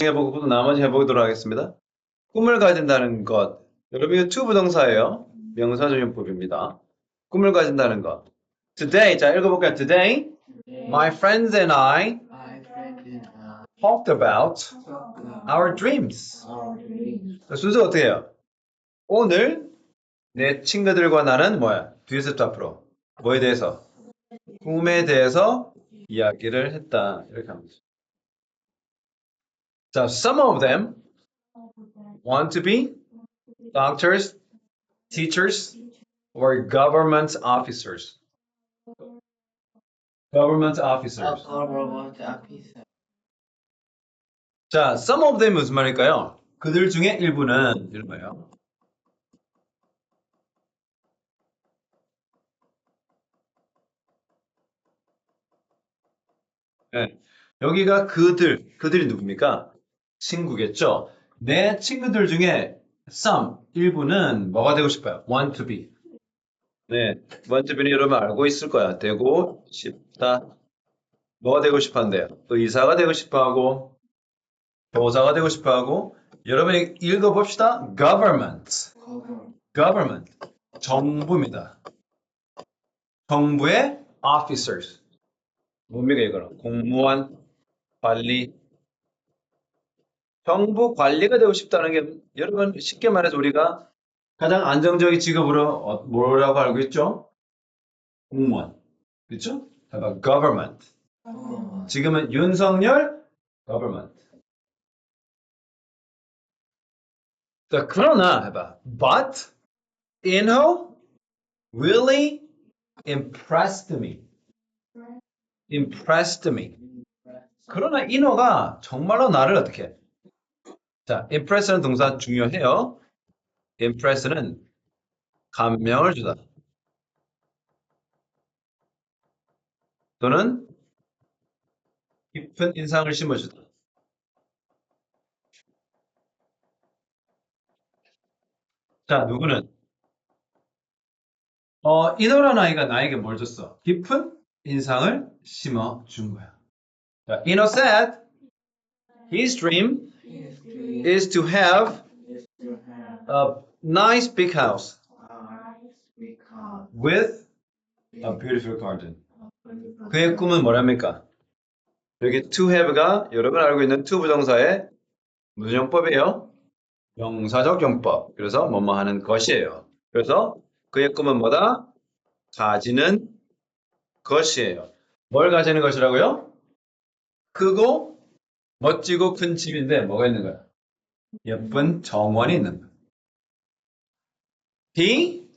해보고 나머지 해보도록 하겠습니다. 꿈을 가진다는 것. 여러분 이거 to 부동사예요. 명사조용법입니다. 꿈을 가진다는 것. Today, 자 읽어볼까요? Today, my friends and I talked about our dreams. 자, 순서 어떻게 해요? 오늘 내 친구들과 나는 뭐야? 뒤에서 또 앞으로. 뭐에 대해서? 꿈에 대해서 이야기를 했다. 이렇게 하면 되죠. 자, some of them want to be doctors, teachers, or government officers. Government A officers. government officer. 자, some of them 무슨 말일까요? 그들 중에 일부는 이런 거예요. 네, 여기가 그들, 그들이 누굽니까? 친구겠죠? 내 친구들 중에 some, 일부는 뭐가 되고 싶어요? want to be. 네, want to be는 여러분 알고 있을 거야. 되고 싶다. 뭐가 되고 싶어 한대요? 의사가 되고 싶어 하고, 교사가 되고 싶어 하고, 여러분이 읽어봅시다. government. Government. 정부입니다. 정부의 officers. 뭡니까 이거는? 공무원, 관리. 정부 관리가 되고 싶다는 게 여러분 쉽게 말해서 우리가 가장 안정적인 직업으로 어, 뭐라고 알고 있죠? 공무원. 그렇죠? 해봐 government. Government. 지금은 윤석열 government. 자, 그러나 해봐. But Inho really impressed me. impressed me. 그러나 인호가 정말로 나를 어떻게? 해? 자, impress는 동사 중요해요. impress는 감명을 주다. 또는 깊은 인상을 심어주다. 자, 누구는? 어, 이노라는 아이가 나에게 뭘 줬어? 깊은 인상을 심어준 거야. 자, Ino said His dream is to have a nice big house with a beautiful garden. 그의 꿈은 뭐랍니까? 여기 to have가 여러분 알고 있는 to 부정사의 무슨 용법이에요? 명사적 용법. 그래서 뭐뭐 하는 것이에요. 그래서 그의 꿈은 뭐다? 가지는 것이에요. 뭘 가지는 것이라고요? 크고 멋지고 큰 집인데 뭐가 있는 거야? 예쁜 정원이 있는 거야. He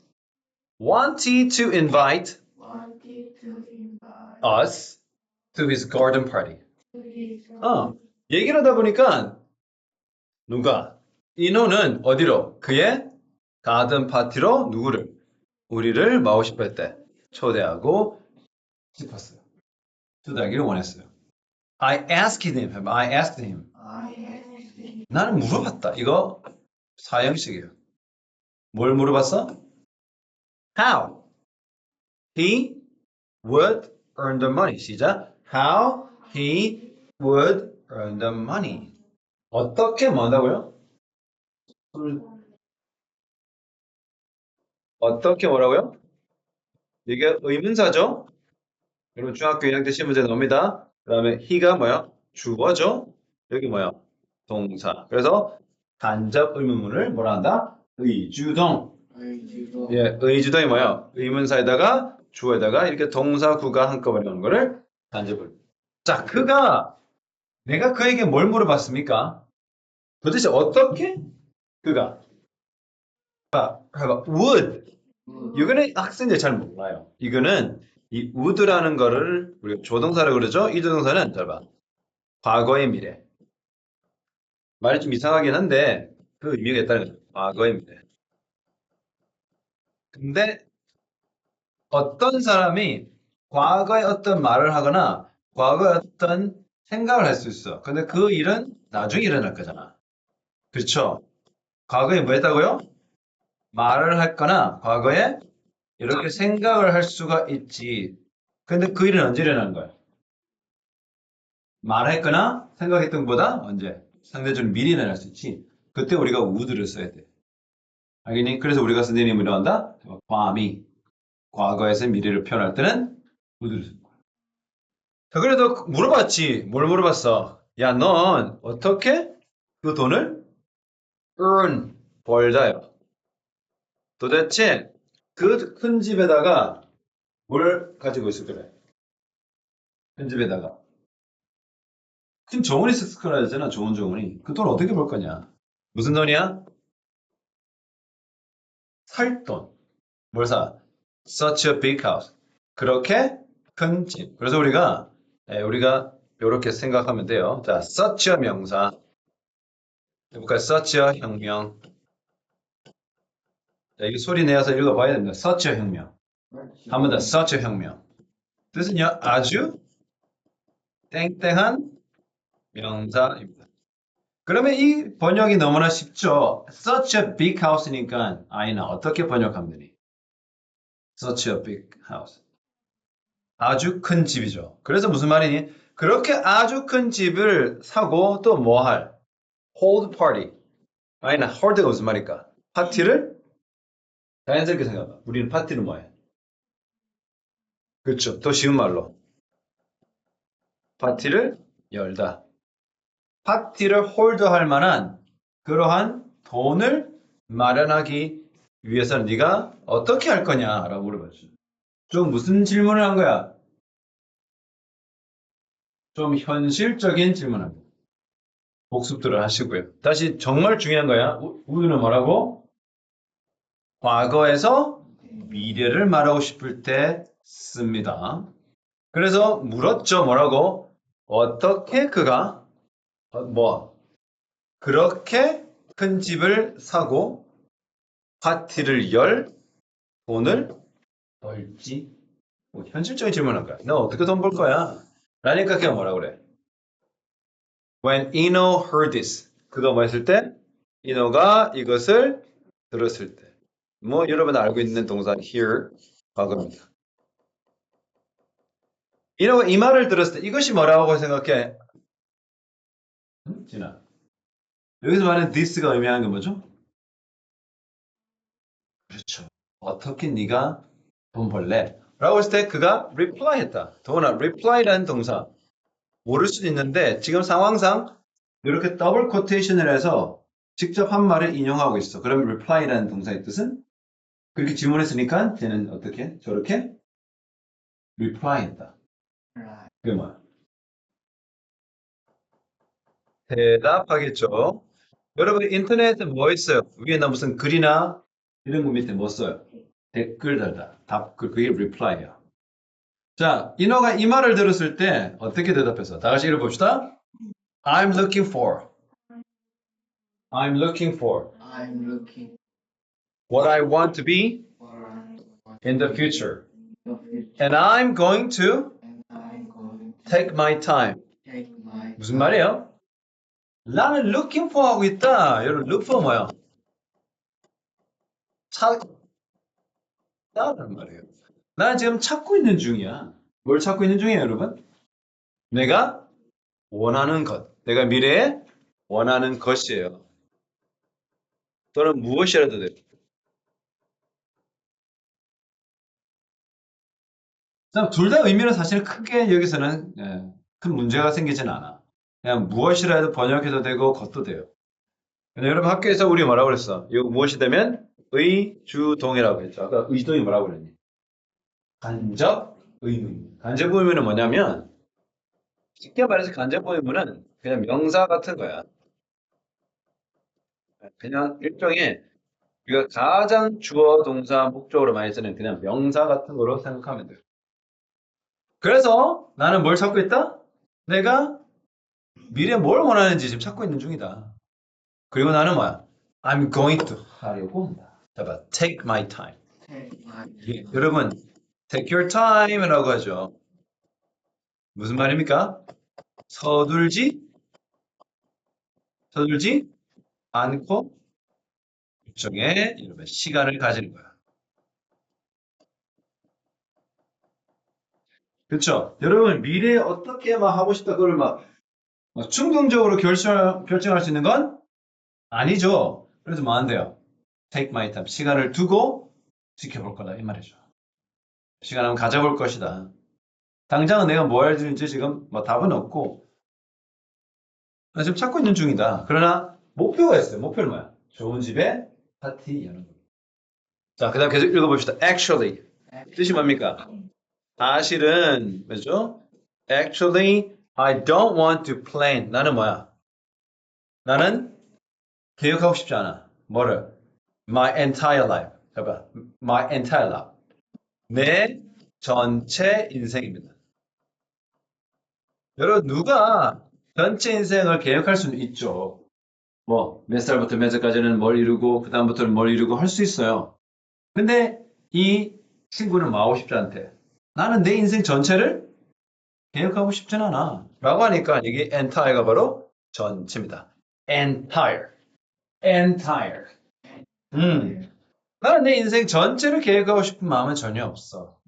wanted to invite us to his garden party. 어, 얘기를 하다 보니까 누가 인호는 어디로 그의 가든 파티로 누구를 우리를 마고 싶어 했대 초대하고 싶었어요 초대하기를 원했어요 I asked him I asked him 나는 물어봤다 이거 사형식이에요 뭘 물어봤어? How he would earn the money 시작 How he would earn the money 어떻게 뭐한다고요? 어떻게 뭐라고요? 이게 의문사죠? 여러분 중학교 2학년 때 시문제 나옵니다. 그 다음에 he가 뭐야? 주어죠? 여기 뭐야? 동사. 그래서 간접 의문문을 뭐라 한다? 의주동. 의주도 예, 의주동이 뭐야? 의문사에다가 주어에다가 이렇게 동사 구가 한꺼번에 오는 거를 간접을. 자, 그가 내가 그에게 뭘 물어봤습니까? 도대체 어떻게 그가 아, 해봐. would 이거는 학생들 잘 몰라요. 이거는 이 would라는 거를 우리가 조동사라고 그러죠. 이 조동사는 잘 봐. 과거의 미래. 말이 좀 이상하긴 한데 그 의미가 있다는 거죠. 과거의 미래. 근데 어떤 사람이 과거에 어떤 말을 하거나 과거에 어떤 생각을 할 수 있어. 근데 그 일은 나중에 일어날 거잖아. 그렇죠? 과거에 뭐 했다고요? 말을 했거나 과거에 이렇게 생각을 할 수가 있지. 근데 그 일은 언제 일어나는 거야? 말했거나 생각했던 것보다 언제? 상대적으로 미리 일어날 수 있지. 그때 우리가 would를 써야 돼. 알겠니? 그래서 우리가 선생님이 뭐한다? 과미. 과거에서 미래를 표현할 때는 would를 쓴 거야. 자, 그래도 물어봤지. 뭘 물어봤어? 야, 넌 어떻게 그 돈을 earn, 벌다요. 도대체 그 큰 집에다가 뭘 가지고 있을 거래? 큰 집에다가. 큰 정원이 있을 거라 했잖아, 좋은 정원이. 그 돈 어떻게 벌 거냐? 무슨 돈이야? 살 돈. 뭘 사? Such a big house. 그렇게 큰 집. 그래서 우리가, 예, 우리가 이렇게 생각하면 돼요. 자, such a 명사. 해볼까요? such a 혁명. 자, 이게 소리 내어서 읽어봐야 됩니다. a 혁명. 한 번 더, a 혁명. 뜻은요, 아주 땡땡한 명사입니다. 그러면 이 번역이 너무나 쉽죠. such a big house니까 아이는 어떻게 번역하면 되니? such a big house. 아주 큰 집이죠. 그래서 무슨 말이니? 그렇게 아주 큰 집을 사고 또 뭐 할? hold party. 아니나 hold가 무슨 말일까? 파티를 자연스럽게 생각해봐. 우리는 뭐해? 그렇죠. 더 쉬운 말로. 파티를 열다. 파티를 홀드할 만한 그러한 돈을 마련하기 위해서는 네가 어떻게 할 거냐라고 물어봤죠. 좀 무슨 질문을 한 거야? 좀 현실적인 질문을 합니다. 복습들을 하시고요. 다시 정말 중요한 거야. 우- 우리는 뭐라고? 과거에서 미래를 말하고 싶을 때 씁니다. 그래서 물었죠. 뭐라고? 어떻게 그가 어, 뭐 그렇게 큰 집을 사고 파티를 열 돈을 벌지? 뭐 현실적인 질문한 거야. 너 어떻게 돈 벌 거야? 라니까 그가 뭐라 그래? When Eno heard this, 그가 뭐 했을 때? 이노가 이것을 들었을 때. 뭐 여러분 알고 있는 동사 hear 과거입니다. 이노가 이 말을 들었을 때 이것이 뭐라고 생각해? 응? 진아. 여기서 말하는 this가 의미하는 게 뭐죠? 그렇죠. 어떻게 네가 돈 벌래? 라고 했을 때 그가 reply 했다. 더구나 reply라는 동사. 모를 수도 있는데 지금 상황상 이렇게 더블 코테이션을 해서 직접 한 말을 인용하고 있어. 그럼 reply라는 동사의 뜻은 그렇게 질문했으니까 쟤는 어떻게? 저렇게 reply 했다. 그게 뭐야? 대답하겠죠. 여러분 인터넷에 뭐 있어요? 위에나 무슨 글이나 이런 거 밑에 뭐 써요? 댓글 달다. 답글 그게 reply야. 자, 인어가 이 말을 들었을 때 어떻게 대답했어? 다 같이 읽어봅시다. I'm looking for. I'm looking for I'm looking what I want to be in the future. And I'm going to take my time. 무슨 말이에요? 나는 looking for 하고 있다. 여러분, look for 뭐야? 찾다는 말이에요. 나는 지금 찾고 있는 중이야. 뭘 찾고 있는 중이에요, 여러분? 내가 원하는 것. 내가 미래에 원하는 것이에요. 또는 무엇이라도 돼요. 둘 다 의미는 사실 크게 여기서는 예, 큰 문제가 생기진 않아. 그냥 무엇이라 해도 번역해도 되고 것도 돼요. 근데 여러분 학교에서 우리 뭐라고 그랬어? 이거 무엇이 되면 의주동이라고 했죠. 아까 의주동이 뭐라고 그랬니? 간접 의문. 간접 의문은 뭐냐면 쉽게 말해서 간접 의문은 그냥 명사 같은 거야. 그냥 일종의 우리가 가장 주어 동사 목적으로 많이 쓰는 그냥 명사 같은 거로 생각하면 돼요. 그래서 나는 뭘 찾고 있다? 내가 미래에 뭘 원하는지 지금 찾고 있는 중이다. 그리고 나는 뭐야? I'm going to 하려고 한다. 봐봐, take my time. 예, 여러분, take your time이라고 하죠. 무슨 말입니까? 서둘지, 서둘지 않고 일종의 여러분 시간을 가지는 거야. 그렇죠? 여러분 미래에 어떻게 막 하고 싶다 그걸 막뭐 충동적으로 결정, 결정할 수 있는 건 아니죠. 그래서 뭐 안 돼요? take my time. 시간을 두고 지켜볼 거다. 이 말이죠. 시간 한번 가져볼 것이다. 당장은 내가 뭐 되는지 지금 뭐 답은 없고, 나 지금 찾고 있는 중이다. 그러나 목표가 있어요. 목표는 뭐야? 좋은 집에 파티 여는 거. 자, 그 다음 계속 읽어봅시다. Actually. 뜻이 뭡니까? 사실은, 뭐죠? Actually, I don't want to plan. 나는 뭐야? 나는 계획하고 싶지 않아. 뭐를? My entire life. 해봐. My entire life. 내 전체 인생입니다. 여러분, 누가 전체 인생을 계획할 수는 있죠. 뭐, 몇 살부터 몇 살까지는 뭘 이루고, 그 다음부터는 뭘 이루고 할 수 있어요. 근데 이 친구는 뭐 하고 싶지 않대. 나는 내 인생 전체를 계획하고 싶진 않아. 라고 하니까 이게 entire가 바로 전체입니다. entire. entire. 음. 나는 내 인생 전체를 계획하고 싶은 마음은 전혀 없어.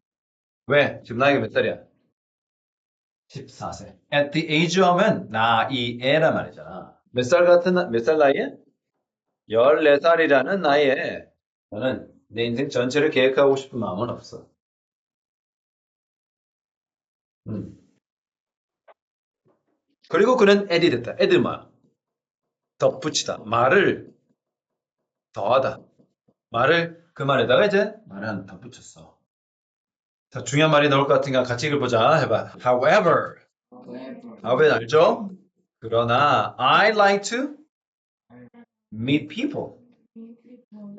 왜? 지금 나이가 몇 살이야? 14세. At the age 하면 나이에란 말이잖아. 몇 살 같은, 나- 몇살 나이에? 14살이라는 나이에 나는 내 인생 전체를 계획하고 싶은 마음은 없어. 음. 그리고 그는 했다. add 뭐야? 덧붙이다. 말을 더하다. 말을 그 말에다가 이제 말을 한 덧붙였어. 자, 중요한 말이 나올 것 같으니까 같이 읽어보자. 해봐. However, However, however 알죠? 그러나 I like to meet people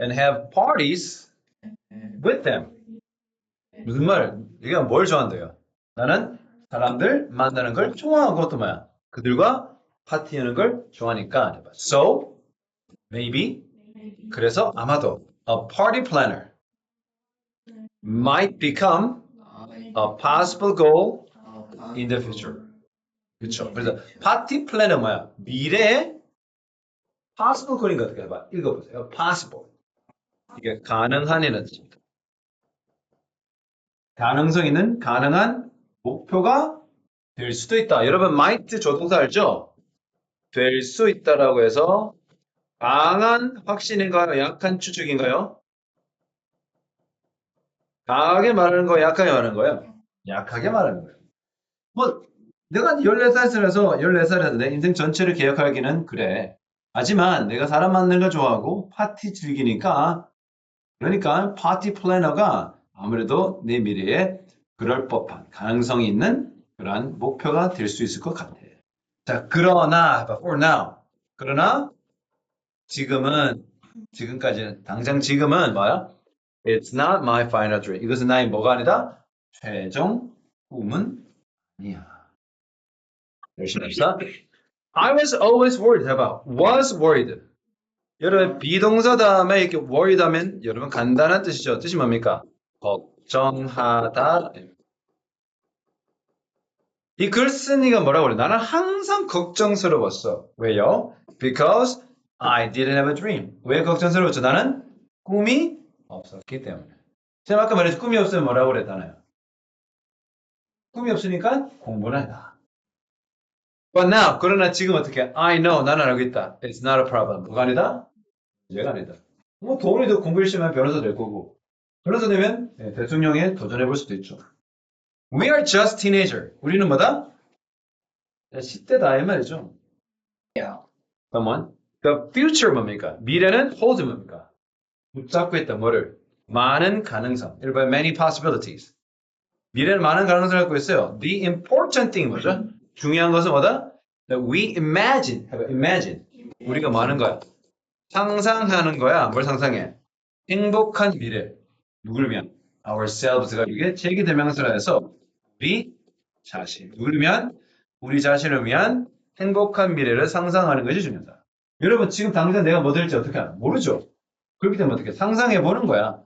and have parties with them. 무슨 말? 얘가 뭘 좋아한대요? 나는 사람들 만나는 걸 좋아하고 또 뭐야? 그들과 파티하는 걸 좋아하니까. So, maybe, 그래서 아마도 a party planner might become a possible goal in the future. 그렇죠. 그래서 파티 플래너 뭐야? 미래에 possible goal인 거 어떻게 해봐? 읽어보세요. possible. 이게 가능한이라는 뜻입니다. 가능성 있는 가능한 목표가 될 수도 있다. 여러분 might 조동사 알죠? 될 수 있다라고 해서 강한 확신인가요? 약한 추측인가요? 강하게 말하는 거예요? 약하게 말하는 거예요? 약하게 말하는 거예요. 뭐 내가 14살에서 14살에서 내 인생 전체를 계획하기는 그래. 하지만 내가 사람 만나는 걸 좋아하고 파티 즐기니까 그러니까 파티 플래너가 아무래도 내 미래에 그럴 법한 가능성이 있는 그러한 목표가 될 수 있을 것 같아. 자, 그러나 for now. 그러나 지금은 지금까지는 당장 지금은 뭐야? It's not my final dream. 이것은 나의 뭐가 아니다? 최종 꿈은 아니야. 열심히 합시다. I was always worried. 해봐. was worried. 여러분 비동사 다음에 이렇게 worried 하면 여러분 간단한 뜻이죠. 뜻이 뭡니까? 걱 정하다. 이 글쓴이가 뭐라고 그래? 나는 항상 걱정스러웠어. 왜요? Because I didn't have a dream. 왜 걱정스러웠죠? 나는 꿈이 없었기 때문에. 제가 아까 말했죠. 꿈이 없으면 뭐라고 그랬잖아요. 꿈이 없으니까 공부는 해라. But now, 그러나 지금 어떻게? I know, 나는 알고 있다. It's not a problem. 뭐가 아니다? 문제가 아니다. 뭐 돈이 더 공부 열심히 하면 변호사 될 거고. 변호사 되면 네, 대통령에 도전해 볼 수도 있죠. We are just teenager. 우리는 뭐다? 10대다 이 말이죠. yeah. Come on. The future 뭡니까? 미래는 hold 뭡니까? 붙잡고 있다 뭐를? 많은 가능성. 일반 many possibilities. 미래는 많은 가능성을 갖고 있어요. The important thing 뭐죠? 중요한 것은 뭐다? That we imagine. imagine. 우리가 뭐 하는 거야? 상상하는 거야. 뭘 상상해? 행복한 미래. 누구를 위한? ourselves가 이게 제기 대명사라 해서 우리 자신. 누구를 위한? 우리 자신을 위한 행복한 미래를 상상하는 것이 중요하다. 여러분 지금 당장 내가 뭐 될지 어떻게 알아? 모르죠. 그렇기 때문에 어떻게 상상해 보는 거야.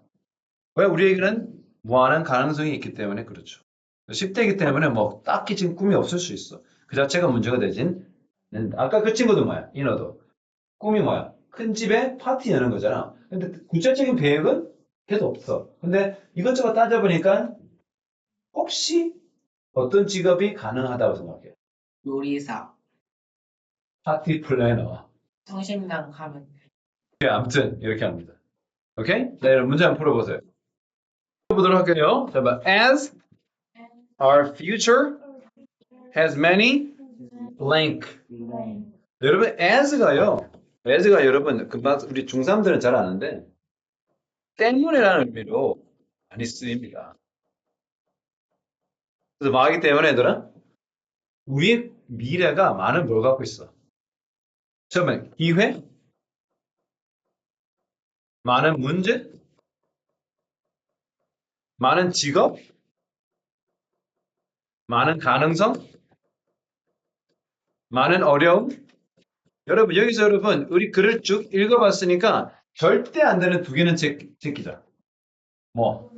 왜 우리에게는 무한한 가능성이 있기 때문에 그렇죠. 10대이기 때문에 뭐 딱히 지금 꿈이 없을 수 있어. 그 자체가 문제가 되진. 아까 그 친구도 뭐야? 인어도. 꿈이 뭐야? 큰 집에 파티 여는 거잖아. 근데 구체적인 계획은 계속 없어. 근데 이것저것 따져보니까 혹시 어떤 직업이 가능하다고 생각해? 요리사 파티 플래너. 성심당 가면 네, 아무튼 이렇게 합니다. 오케이? 자, 여러분 문제 한번 풀어보세요. 풀어보도록 할게요. 자, 봐. As our future has many blank. 여러분, as가요. as가 여러분 금방 우리 중3들은 잘 아는데 때문에라는 의미로 많이 쓰입니다. 그래서 뭐하기 때문에 얘들아 우리의 미래가 많은 뭘 갖고 있어. 처음에 기회, 많은 문제, 많은 직업, 많은 가능성, 많은 어려움. 여러분 여기서 여러분 우리 글을 쭉 읽어봤으니까 절대 안 되는 두 개는 제, 제끼자. 뭐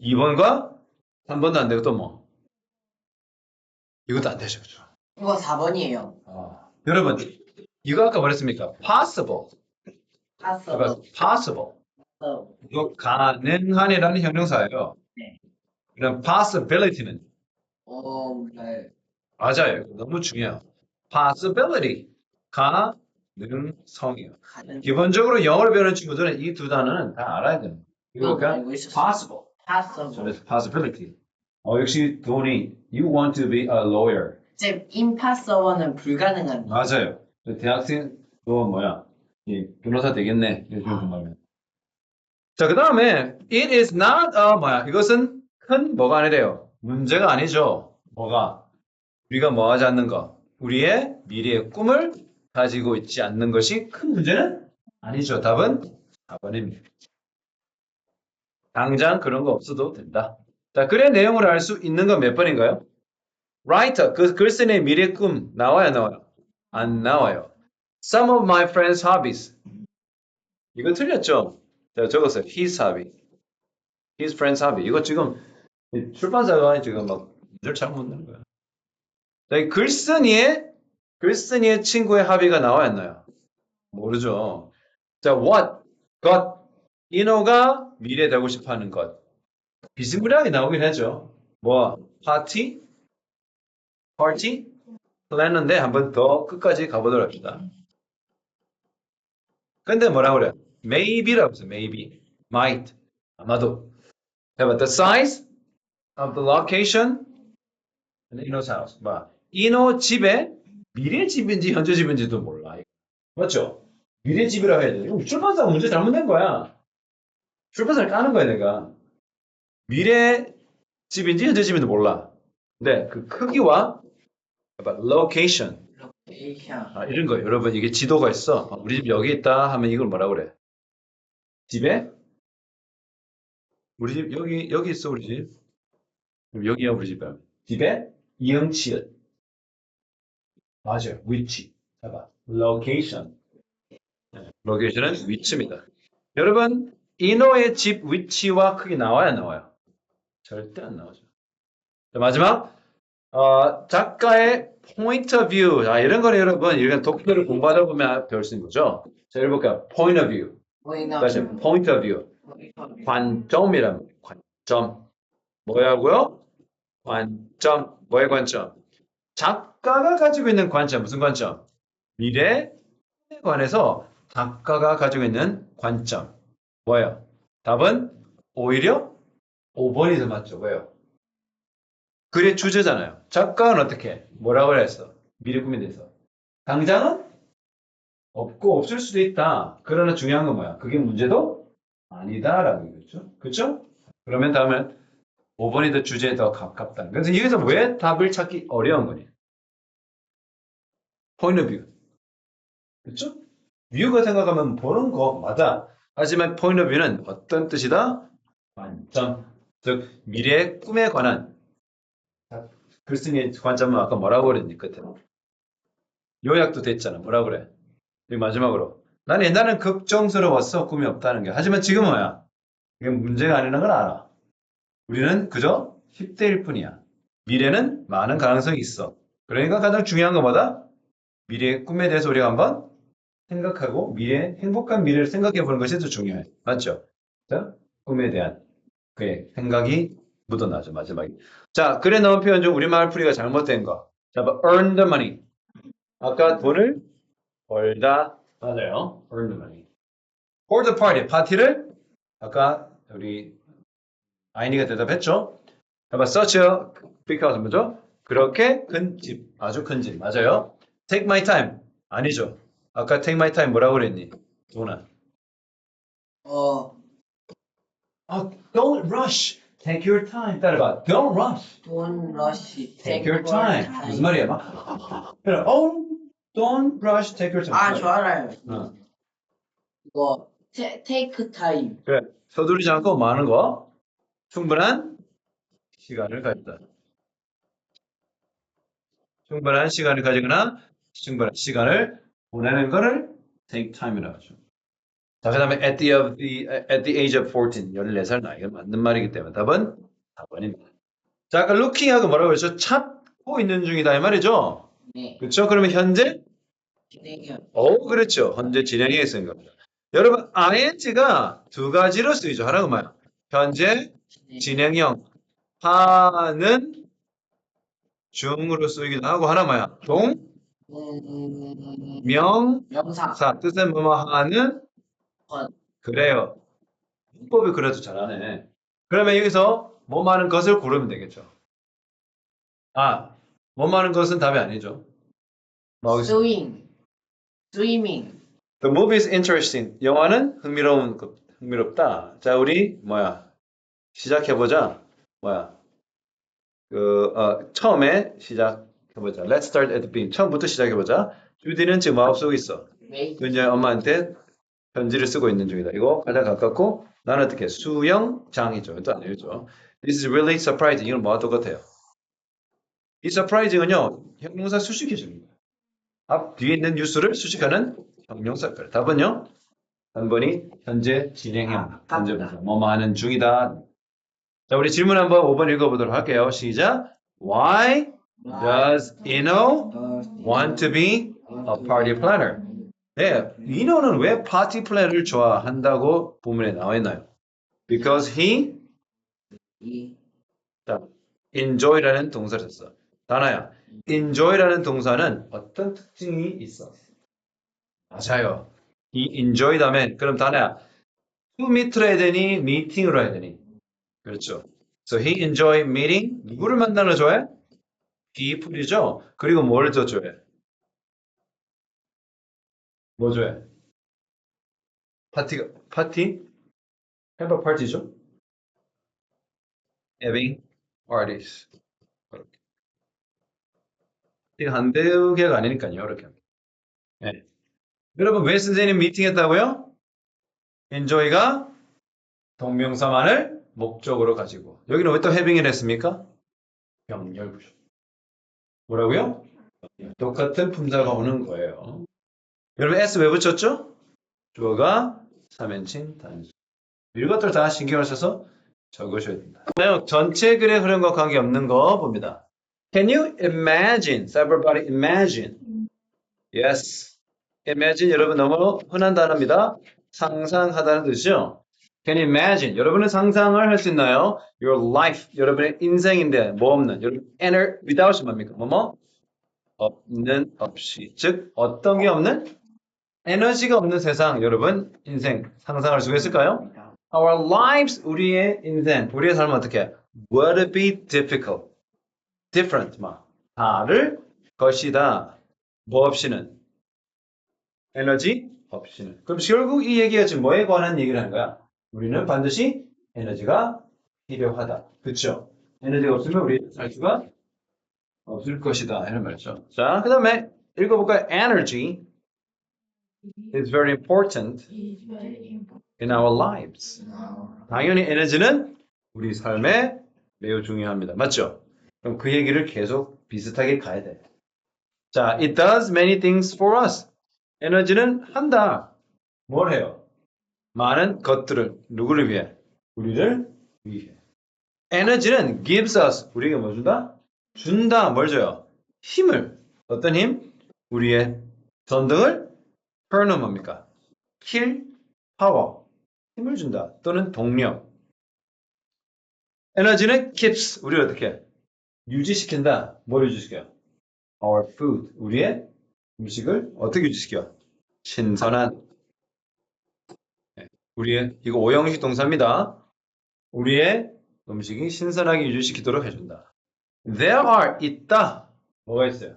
2번과 3번도 안 되고 또 뭐? 이것도 안 되죠. 그죠? 이거 4번이에요. 아, 여러분 이거 아까 뭐랬습니까? possible. 그러니까 possible. 이거 가능한이라는 형용사예요. 네. 그럼 possibility는 어, 네. 맞아요. 너무 중요해요. possibility 가 능성이요. 기본적으로 영어를 배우는 친구들은 이 두 단어는 다 알아야. 이거 이거 그러니까 알고 있었어. possible. 그래서 possibility. 어 역시 돈이 you want to be a lawyer. 이제 impossible는 불가능한. 맞아요. 대학생 너 뭐야? 이 변호사 되겠네. 요즘 말면. 자, 그 다음에 it is not a 뭐야? 이것은 큰 뭐가 아니래요. 문제가 아니죠. 뭐가? 우리가 뭐 하지 않는 거. 우리의 미래의 꿈을 가지고 있지 않는 것이 큰 문제는 아니죠. 답은 4번입니다. 당장 그런 거 없어도 된다. 자, 글의 내용을 알 수 있는 건 몇 번인가요? writer, 그 글쓴이의 미래 꿈 나와요, 안 나와요? 안 나와요. Some of my friends' hobbies. 이거 틀렸죠? 제가 적었어요. His hobby. His friend's hobby. 이거 지금 이 출판사가 지금 막 문제를 잘못 내는 거야. 자, 이 글쓴이의 글쓴이의 친구의 합의가 나와야 안 나요? 모르죠. 자, what, got, 인호가 미래 되고 싶어 하는 것. 비스무리하게 나오긴 하죠. 뭐, 파티, 파티, 플랜인데 한번 더 끝까지 가보도록 합시다. 근데 뭐라고 그래? Maybe라고 했어. Maybe, might, 아마도. 해봐. The size of the location in Ino's house. 봐. 이노 집에 미래 집인지 현재 집인지도 몰라. 맞죠? 미래 집이라고 해야 돼. 출판사가 문제 잘못 낸 거야. 출판사를 까는 거야, 내가. 미래 집인지 현재 집인지 몰라. 근데 그 크기와 location. 아, 이런 거 여러분 이게 지도가 있어. 어, 우리 집 여기 있다 하면 이걸 뭐라 그래? 집에 우리 집 여기 여기 있어 우리 집. 여기야 우리 집이야. 집에 이응치읓. 맞아요. 위치. 봐봐. location. 네, location은 위치입니다. 여러분 인호의 집 위치와 크기 나와야 안 나와요? 절대 안 나오죠. 자, 마지막 어, 작가의 point of view. 아, 이런 거는 여러분, 이런 독해를 공부하다 보면 배울 수 있는 거죠. 자, 읽어볼까요? point of view. 다시 point of view. 관점이란. 관점. 뭐야고요? 관점. 뭐의 관점? 작가가 가지고 있는 관점. 무슨 관점? 미래에 관해서 작가가 가지고 있는 관점. 뭐예요? 답은 오히려 5번이 더 맞죠. 왜요? 글의 주제잖아요. 작가는 어떻게? 뭐라고 했어? 미래 꿈에 대해서. 당장은 없고 없을 수도 있다. 그러나 중요한 건 뭐야? 그게 문제도 아니다라는 거죠. 그렇죠? 그러면 다음엔 5번이 더 주제에 더 가깝다. 그래서 여기서 왜 답을 찾기 어려운 거니? Point of view. 그렇죠? 뷰가 생각하면 보는 거마다 하지만 point of view는 어떤 뜻이다? 관점. 즉 미래의 꿈에 관한. 글쓴이의 관점은 아까 뭐라고 그랬니 끝에? 요약도 됐잖아. 뭐라고 그래? 여기 마지막으로. 나는 옛날엔 걱정스러웠어 꿈이 없다는 게. 하지만 지금 뭐야? 이게 문제가 아니라는 걸 알아. 우리는 그저 10대일 뿐이야. 미래는 많은 가능성이 있어. 그러니까 가장 중요한 건 뭐다 미래의 꿈에 대해서 우리가 한번 생각하고 미래 행복한 미래를 생각해 보는 것이 더 중요해 맞죠 자 꿈에 대한 그의 생각이 묻어나죠 마지막에 자, 글에 나온 표현 중 우리말 풀이가 잘못된 거. 자, 봐, earn the money. 아까 돈을 벌다 맞아요. earn the money. for the party 파티를 아까 우리 아이니가 대답했죠. 해봐 such a because 뭐죠? 그렇게 큰 집, 아주 큰 집 맞아요. Take my time 아니죠. 아까 take my time 뭐라고 그랬니? 도나. 어, 아, don't rush. Take your time. 따라봐. Don't rush. don't rush. Take your time. 무슨 말이야? 막 그래. Oh, don't rush. Take your time. 아, 저 알아요. 어. 이거 ta- take time. 그래. 서두르지 않고 많은 거 충분한 시간을 가진다. 충분한 시간을 가지거나 충분한 시간을 보내는 거를 take time이라고 하죠. 자, 그다음에 at the of the at the age of 14, 14살 나이가 맞는 말이기 때문에 답은 4번입니다. 자, 아까 looking하고 뭐라고 했죠? 찾고 있는 중이다 이 말이죠. 네. 그렇죠? 그러면 현재 진행형. 오, 그렇죠. 현재 진행형에 쓰는 겁니다. 여러분, ing가 두 가지로 쓰이죠. 하나가 뭐야? 현재 진행형 하는 중으로 쓰이기도 하고 하나 뭐야? 음, 동 명사 명사. 뜻은 뭐뭐 하는 것. 그래요. 문법이 그래도 잘하네. 그러면 여기서 뭐 많은 것을 고르면 되겠죠. 아, 뭐 많은 것은 답이 아니죠. 뭐, swing. swimming. The movie is interesting. 영화는 흥미로운 것, 흥미롭다. 자, 우리 뭐야? 시작해 보자. 뭐야? 그 어, 처음에 시작 해 보자. Let's start at the beginning. 처음부터 시작해 보자. 주디는 지금 마음속에 있어. 그 이제 엄마한테 편지를 쓰고 있는 중이다. 이거 가장 가깝고 나는 어떻게 수영장이죠. 일단 알죠. This is really surprising. 이건 뭐와 똑같아요? 이 surprising은요 형용사 수식해 거예요. 앞 뒤에 있는 뉴스를 수식하는 형용사까지. 답은요? 3번이 현재 진행형. 현재 뭐뭐 하는 중이다. 자, 우리 질문 한번 5번 읽어보도록 할게요. 시작. Why does Ino want to be a party planner? 네, 이노는 왜 파티 플랜을 좋아한다고 부문에 나와 있나요? Because he 이 자, enjoy라는 동사를 썼어. 다나야, enjoy라는 동사는 어떤 특징이 있어? 맞아요. 이 enjoy 다음에 그럼 다나야, to meet로 해야 되니 meeting으로 해야 되니? 그렇죠. So he enjoy meeting. 누구를 만나는 걸 좋아해? People이죠. 그리고 뭐를 더 좋아해? 뭐 좋아해? 파티가 파티? a party죠. having parties. 이렇게. 이거 한 대우개가 아니니까요. 이렇게. 네. 여러분 왜 선생님 미팅했다고요? enjoy가 동명사만을 목적으로 가지고 여기는 왜 또 having을 했습니까? 병렬부죠. 뭐라고요? 똑같은 품사가 오는 거예요. 여러분 S 왜 붙였죠? 주어가 3인칭 단수. 이것들 다 신경을 써서 적으셔야 됩니다. 전체 글의 흐름과 관계없는 거 봅니다. Can you imagine? Everybody imagine. Yes. Imagine 여러분 너무 흔한 단어입니다. 상상하다는 뜻이죠. Can you imagine? 여러분은 상상을 할 수 있나요? Your life. 여러분의 인생인데 뭐 없는. 여러분 ener without이 뭡니까? 뭐뭐? 없는 없이. 즉 어떤 게 없는? 에너지가 없는 세상. 여러분 인생 상상할 수가 있을까요? Our lives, 우리의 인생, 우리의 삶은 어떻게? Would be difficult. Different, 막. 다를 것이다. 뭐 없이는? 에너지 없이는. 그럼 결국 이 얘기가 지금 뭐에 관한 얘기를 하는 거야? 우리는 반드시 에너지가 필요하다. 그쵸? 에너지가 없으면 우리 살 수가 없을 것이다. 이런 말이죠. 자, 그 다음에 읽어볼까요? Energy is very important in our lives. 당연히 에너지는 우리 삶에 매우 중요합니다. 맞죠? 그럼 그 얘기를 계속 비슷하게 가야 돼. 자, it does many things for us. 에너지는 한다. 뭘 해요? 많은 것들을 누구를 위해? 우리를 위해. 에너지는 gives us 우리에게 뭐 준다? 준다. 뭘 줘요? 힘을. 어떤 힘? 우리의 전등을 turn 뭡니까? 킬, 파워. 힘을 준다. 또는 동력. 에너지는 keeps 우리를 어떻게 유지시킨다. 뭘 유지시켜요? Our food 우리의 음식을 어떻게 유지시켜? 신선한. 네, 우리의 이거 오형식 동사입니다. 우리의 음식이 신선하게 유지시키도록 해준다. There are 있다. 뭐가 있어요?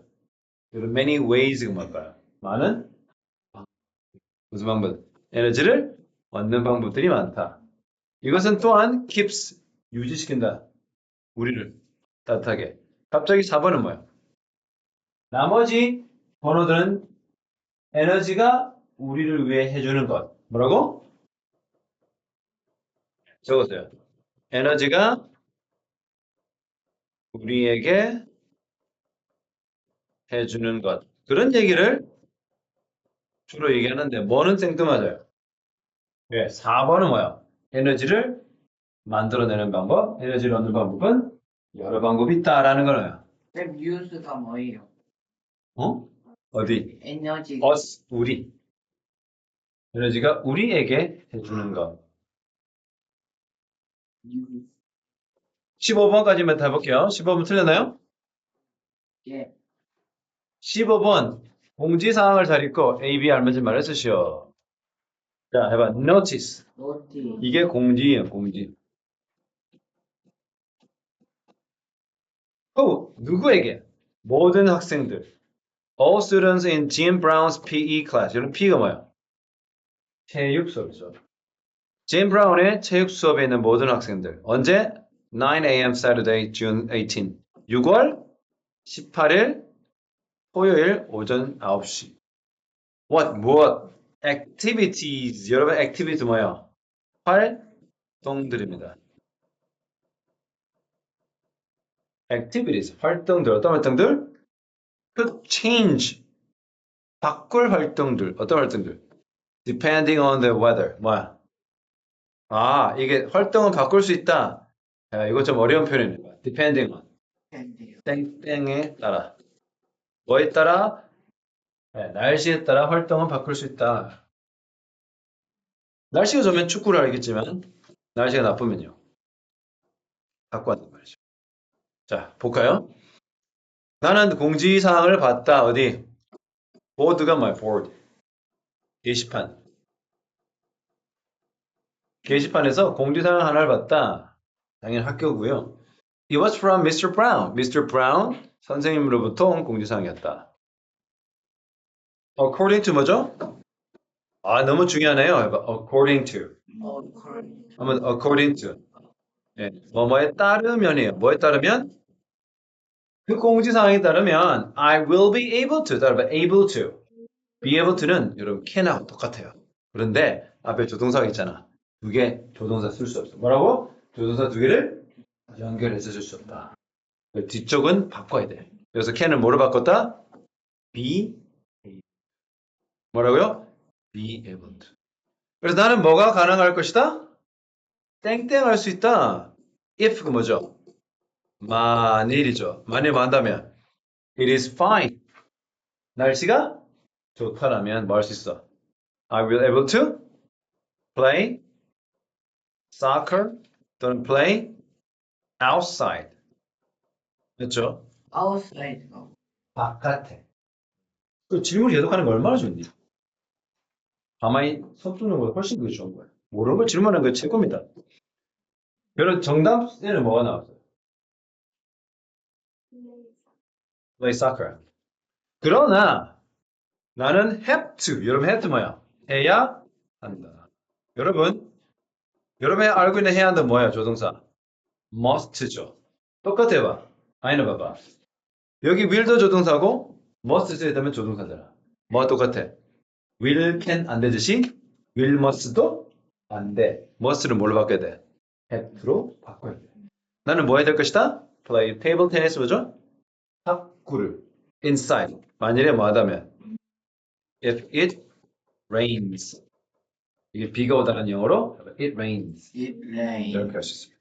There are many ways 그 뭘까요? 많은 방- 무슨 방법? 에너지를 얻는 방법들이 많다. 이것은 또한 keeps 유지시킨다. 우리를 따뜻하게. 갑자기 4번은 뭐야? 나머지 번호들은 에너지가 우리를 위해 해주는 것. 뭐라고? 적었어요. 에너지가 우리에게 해주는 것. 그런 얘기를 주로 얘기하는데 뭐는 생뚱맞아요. 예, 4번은 뭐야? 에너지를 만들어내는 방법, 에너지를 얻는 방법은 여러 방법이 있다라는 거예요. 쌤 유스가 뭐예요? 어? 어디? 에너지 us, 우리. 에너지가 우리에게 해주는 것. 유 15번까지만 다 해볼게요. 15번 틀렸나요? 예 15번 공지사항을 잘 읽고 A, B 알맞은 말을 쓰시오. 자, 해봐. notice. 노티 이게 공지예요, 공지. 또 누구에게? 모든 학생들. All students in Jim Brown's PE class. 여러분 P가 뭐야? 체육 수업이죠. Jim Brown의 체육 수업에 있는 모든 학생들. 언제? 9 a.m. Saturday, June 18. 6월 18일 토요일 오전 9시. What? 무엇? Activities. 여러분 activity 뭐야? 활동들입니다. activities, 활동들, 어떤 활동들? could change, 바꿀 활동들, 어떤 활동들? depending on the weather, 뭐야? 아, 이게 활동은 바꿀 수 있다. 야, 이거 좀 어려운 표현입니다. depending on, 땡땡에 따라. 뭐에 따라? 네, 날씨에 따라 활동은 바꿀 수 있다. 날씨가 좋으면 축구를 알겠지만, 날씨가 나쁘면요. 바꿔야 말이죠. 자, 볼까요? 나는 공지사항을 봤다. 어디? 보드가 뭐야? 보드. 게시판. 게시판에서 공지사항 하나를 봤다. 당연히 학교고요. It was from Mr. Brown. Mr. Brown 선생님으로부터 온 공지사항이었다. According to 뭐죠? 아, 너무 중요하네요. According to. 한번 according to. 예, 뭐뭐에 따르면이에요. 뭐에 따르면? 그 공지사항에 따르면 I will be able to. 따라봐. able to. be able to는 여러분 can하고 똑같아요. 그런데 앞에 조동사가 있잖아. 두 개 조동사 쓸 수 없어. 뭐라고? 조동사 두 개를 연결해서 쓸 수 없다. 그 뒤쪽은 바꿔야 돼. 그래서 can을 뭐로 바꿨다? be. 뭐라고요? be able to. 그래서 나는 뭐가 가능할 것이다? 땡땡 할 수 있다. if 그 뭐죠? 만일이죠. 만일 뭐 한다면 it is fine. 날씨가 좋다라면 뭐 할 수 있어? I will able to play soccer 또는 play outside. 그렇죠? 아웃사이드가 바깥에. 그 질문 계속하는 거 얼마나 좋니? 가만히 손 뚫는 것보다 훨씬 그게 좋은 거예요. 모르는 걸 질문하는 게 최고입니다. 여러분 정답에는 뭐가 나왔어요? play soccer. 그러나 나는 have to. 여러분 have to 뭐야? 해야 한다. 여러분 여러분이 알고 있는 한다 뭐야? 조동사 must죠. 똑같아 봐. 아니나 봐봐. 여기 will도 조동사고 must 되면 조동사잖아. 뭐가 똑같아? will can 안 되듯이 will must도 안 돼. must를 뭘로 바꿔야 돼? have to로 바꿔야 돼. 나는 뭐 해야 될 것이다? play table tennis 뭐죠? 탁구를 inside. 만일에 뭐 하다면 if it rains 이게 비가 오다는 영어로 it rains it rain 이렇게 할 수 있습니다.